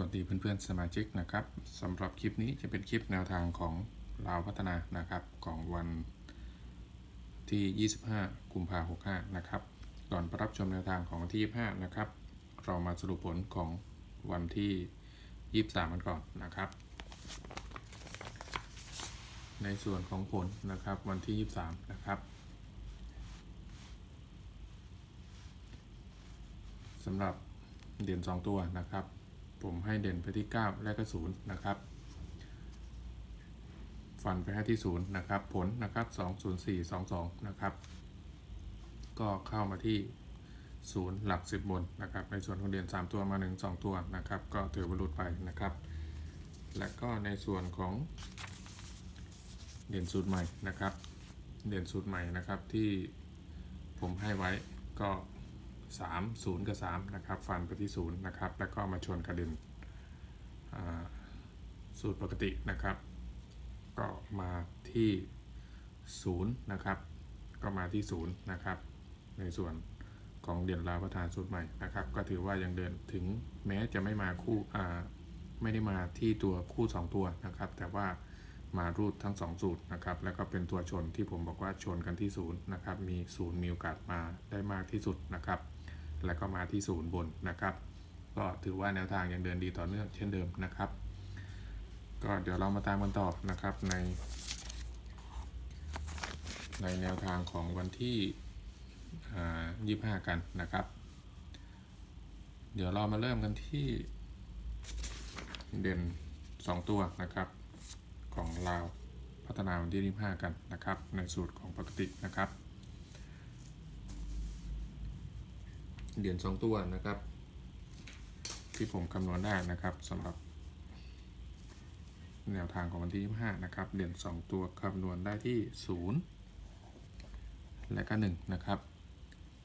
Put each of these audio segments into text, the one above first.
วัสดีเพื่อนๆสมาชิกนะครับสำหรับคลิปนี้จะเป็นคลิปแนวทางของลาวพัฒนานะครับของวันที่ 25 กุมภาพันธ์65 นะครับ ก่อนปรับชมแนวทางของวันที่ 25 นะครับ เรามาสรุปผลของวันที่ 23 กันก่อนนะครับ ในส่วนของผลนะครับวันที่ 23 นะครับสำหรับเด่น2 ตัวนะครับ ผมให้เด่นไปที่ 9 และก็0นะครับฟันไปให้ที่ 0 นะครับ ผลนะครับ20422 นะครับ ก็เข้ามาที่ 0 หลัก 10 บนนะครับ ในส่วนของเด่น3 ตัวมา 1 2 ตัวนะครับ ก็ถือว่าลุดไปนะครับ และก็ในส่วนของเด่นสูตรใหม่นะครับ เด่นสูตรใหม่นะครับที่ผมให้ไว้ก็ 3 0 กับ 3 นะครับ ฟันไปที่ 0 นะครับ แล้วก็มาชนกระเด็นสูตรปกตินะครับ ก็มาที่ 0 นะครับ ก็มาที่ 0 นะครับ ในส่วนของเด่นลาประธานสูตรใหม่นะครับ ก็ถือว่ายังเดินถึงแม้จะไม่มาคู่ไม่ได้มาที่ตัวคู่ 2 ตัวนะครับ แต่ว่า มารูดทั้ง 2 สูตรนะครับแล้วก็เป็นตัวชนที่ผมบอกว่าชนกันที่0นย์นะครับมี0มีโอกาสมาได้มากที่สุดนะครับแล้วก็มาที่ศูนย์บนนะครับก็ถือว่าแนวทางยังเดินดีต่อเนื่องเช่นเดิมนะครับ ก็เดี๋ยวเรามาตามกันต่อนะครับใน ในแนวทางของวันที่ยี่ห้ากันนะครับ เดี๋ยวเรามาเริ่มกันที่เด่น 2 ตัวนะครับ ของลาวพัฒนาวันที่ 25 กันนะครับ ในสูตรของปกตินะครับ เหรียญสองตัวนะครับ ที่ผมคำนวณได้นะครับสำหรับ แนวทางของวันที่ 25 นะครับ เหรียญ2ตัวคำนวณได้ที่ 0 และก็1นะครับ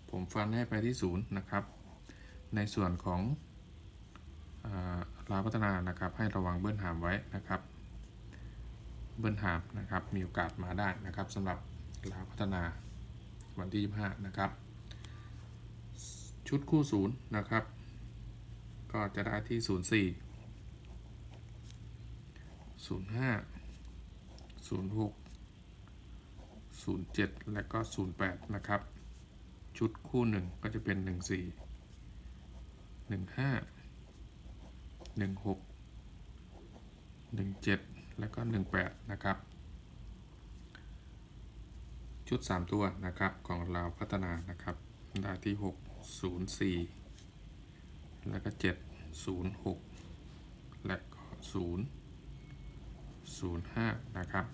ผมฟันให้ไปที่ 0 นะครับ ในส่วนของลาพัฒนานะครับให้ระวังเบิ้ลหามไว้นะครับ เบิร์นฮาร์นะครับ มีโอกาสมาได้นะครับสำหรับลาวพัฒนาวันที่ 25 นะครับ ชุดคู่ศูนย์นะครับ ก็จะได้ที่ 0 4 0 5 0 6 0 7 และก็ 0 8 นะครับ ชุดคู่ 1 ก็จะเป็น 1 4 1 5 1 6 1 7 และก็หนึ่งแปดนะครับ ชุด 3 ตัวนะครับของเราพัฒนานะครับได้ที่ 6 04 แล้วก็ 7 06 และก็ 0 05 นะครับ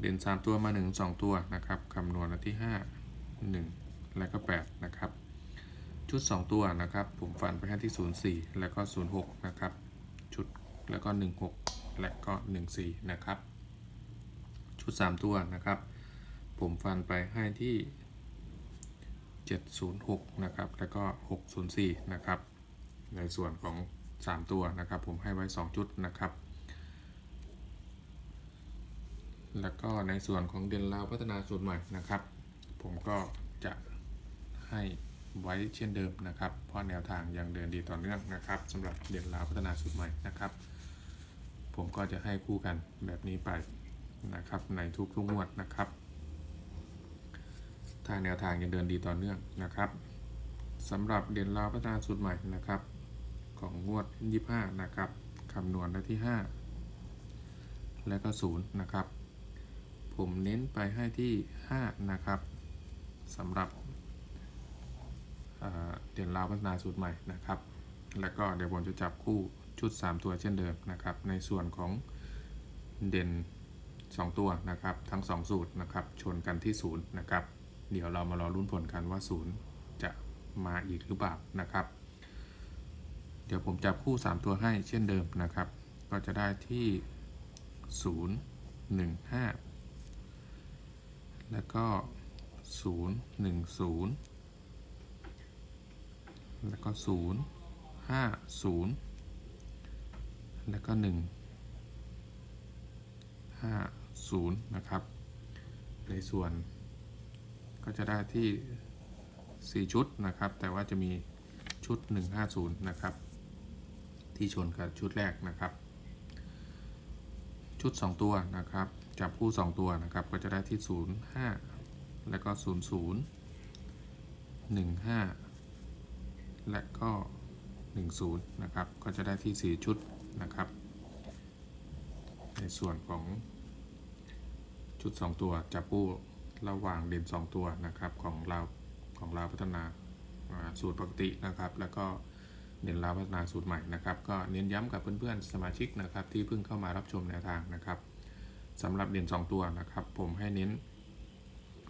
เด่น 3 ตัวมา 1 2 ตัวนะครับคำนวณที่ 5 1 และก็ 8 นะครับ ชุด 2 ตัวนะครับ ผมฟันไปให้ที่ 04 แล้วก็ 06 นะครับ ชุดแล้วก็ 16 และก็ 14 นะครับ ชุด 3 ตัวนะครับ ผมฟันไปให้ที่ 706 นะครับ แล้วก็ 604 นะครับ ในส่วนของ 3 ตัวนะครับ ผมให้ไว้ 2 ชุดนะครับ แล้วก็ในส่วนของเดนลาวพัฒนาสูตรใหม่นะครับ ผมก็จะให้ไว้เช่นเดิมนะครับ เพราะแนวทางยังเดินดีต่อเนื่องนะครับสำหรับเดนลาวพัฒนาสูตรใหม่นะครับ ผมก็จะให้คู่กันแบบนี้ไปนะครับในทุกๆงวดนะครับ ทางแนวทางยังเดินดีต่อเนื่องนะครับสำหรับเด่นลาวพัฒนาสูตรใหม่นะครับ ของงวด 25 นะครับคำนวณได้ที่ 5 และก็ 0 นะครับ ผมเน้นไปให้ที่ 5 นะครับสำหรับเด่นลาวพัฒนาสูตรใหม่นะครับ แล้วก็เดี๋ยวผมจะจับคู่ ชุด 3 ตัวเช่นเดิมนะครับ ในส่วนของเด่น 2 ตัวนะครับ ทั้ง 2 สูตรนะครับ ชนกันที่ 0 นะครับ เดี๋ยวเรามารอรุ่นผลกันว่า 0 จะมาอีกหรือเปล่านะครับ เดี๋ยวผมจับคู่ 3 ตัวให้เช่นเดิมนะครับ ก็จะได้ที่ 0 1 5 แล้วก็ 0 1 0 แล้วก็ 0 5 0 แล้วก็ 1 5 0 นะครับ ในส่วน ก็จะได้ที่ 4 ชุดนะครับ แต่ว่าจะมีชุด 150 นะครับ ที่ชนกับชุดแรกนะครับ ชุด 2 ตัวนะครับ จับคู่ 2 ตัวนะครับ ก็จะได้ที่ 0 5 แล้วก็ 0 0 1 5 และก็ 1 0 นะครับ ก็จะได้ที่ 4 ชุด นะครับ ในส่วนของชุด 2 ตัวจับคู่ระหว่างเด่น 2 ตัวนะครับของเราของเราพัฒนาสูตรปกตินะครับ แล้วก็เด่นเราพัฒนาสูตรใหม่นะครับ ก็เน้นย้ำกับเพื่อนๆสมาชิกนะครับ ที่เพิ่งเข้ามารับชมแนวทางนะครับสำหรับเด่น 2 ตัวนะครับ ผมให้เน้น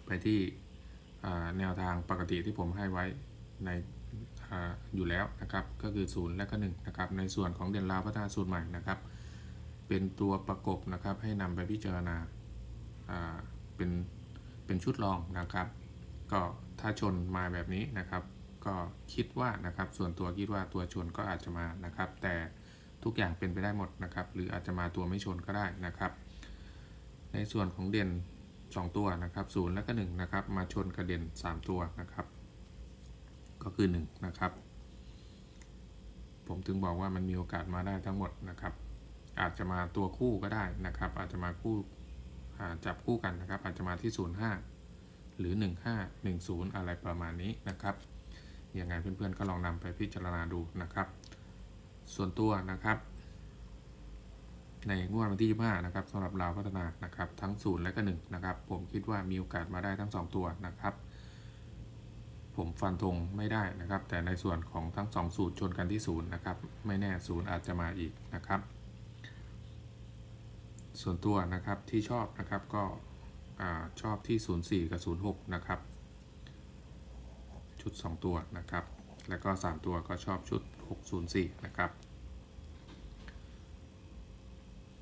ไปที่แนวทางปกติที่ผมให้ไว้ใน อยู่แล้วนะครับก็คือ 0 และก็1นะครับในส่วนของเด่นลาวพัฒนาสูตรใหม่นะครับ เป็นตัวประกบนะครับให้นำไปพิจารณาเป็นเป็นชุดรองนะครับ ก็ถ้าชนมาแบบนี้นะครับ ก็คิดว่านะครับส่วนตัวคิดว่าตัวชนก็อาจจะมานะครับ แต่ทุกอย่างเป็นไปได้หมดนะครับ หรืออาจจะมาตัวไม่ชนก็ได้นะครับ ในส่วนของเด่น 2 ตัวนะครับศูนย์และก็1นะครับมาชนกับเด่น3 ตัวนะครับ ก็คือ1นะครับ ผมถึงบอกว่ามันมีโอกาสมาได้ทั้งหมดนะครับ อาจจะมาตัวคู่ก็ได้นะครับ อาจจะมาคู่จับคู่กันนะครับ อาจจะมาที่ 05 หรือ 15 10 อะไรประมาณนี้นะครับยังไงเพื่อนๆก็ลองนำไปพิจารณาดูนะครับ ส่วนตัวนะครับ ในงวดวันที่ 25 นะครับสำหรับลาวพัฒนานะครับ ทั้ง 0 และก็ 1 นะครับ ผมคิดว่ามีโอกาสมาได้ทั้ง 2 ตัวนะครับ ผมฟันธงไม่ได้นะครับ แต่ในส่วนของทั้ง 2 สูตรชนกันที่0นย์นะครับ ไม่แน่0อาจจะมาอีกนะครับ ส่วนตัวนะครับที่ชอบนะครับก็อชอบที่ 04 กับ 06 นะครับ ชุด 2 ตัวนะครับ แล้วก็ 3 ตัวก็ชอบชุด 604 นะครับ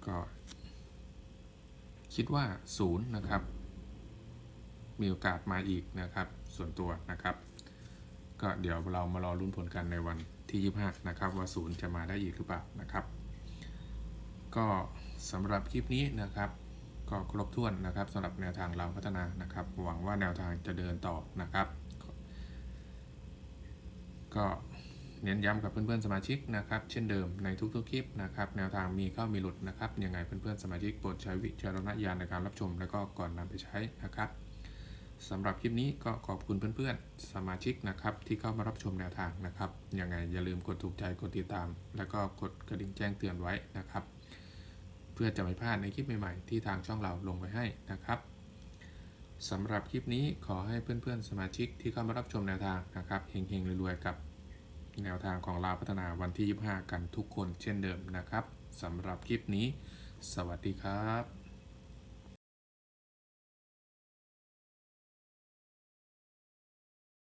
ก็ คิดว่า 0 นะครับ มีโอกาสมาอีกนะครับ ส่วนตัวนะครับ ก็เดี๋ยวเรามารอลุ้นผลกันในวันที่ 25 นะครับ ว่า0จะมาได้อีกหรือเปล่านะครับ ก็สำหรับคลิปนี้นะครับ ก็ครบถ้วนนะครับสำหรับแนวทางเราพัฒนานะครับ หวังว่าแนวทางจะเดินต่อนะครับ ก็เน้นย้ำกับเพื่อนๆสมาชิกนะครับ เช่นเดิมในทุกๆคลิปนะครับ แนวทางมีเข้ามีหลุดนะครับยังไงเพื่อนๆสมาชิกโปรดใช้วิจารณญาณในการรับชม แล้วก็ก่อนนำไปใช้นะครับ สำหรับคลิปนี้ก็ขอบคุณเพื่อนๆ สมาชิกนะครับ ที่เข้ามารับชมแนวทางนะครับ ยังไงอย่าลืมกดถูกใจกดติดตาม แล้วก็กดกระดิ่งแจ้งเตือนไว้นะครับ เพื่อจะไม่พลาดในคลิปใหม่ๆ ที่ทางช่องเราลงไว้ให้นะครับสำหรับคลิปนี้ขอให้เพื่อนๆ สมาชิกที่เข้ามารับชมแนวทางนะครับเฮงๆรวยๆกับแนวทางของลาวพัฒนาวันที่ 25 กันทุกคนเช่นเดิมนะครับสำหรับคลิปนี้ สวัสดีครับ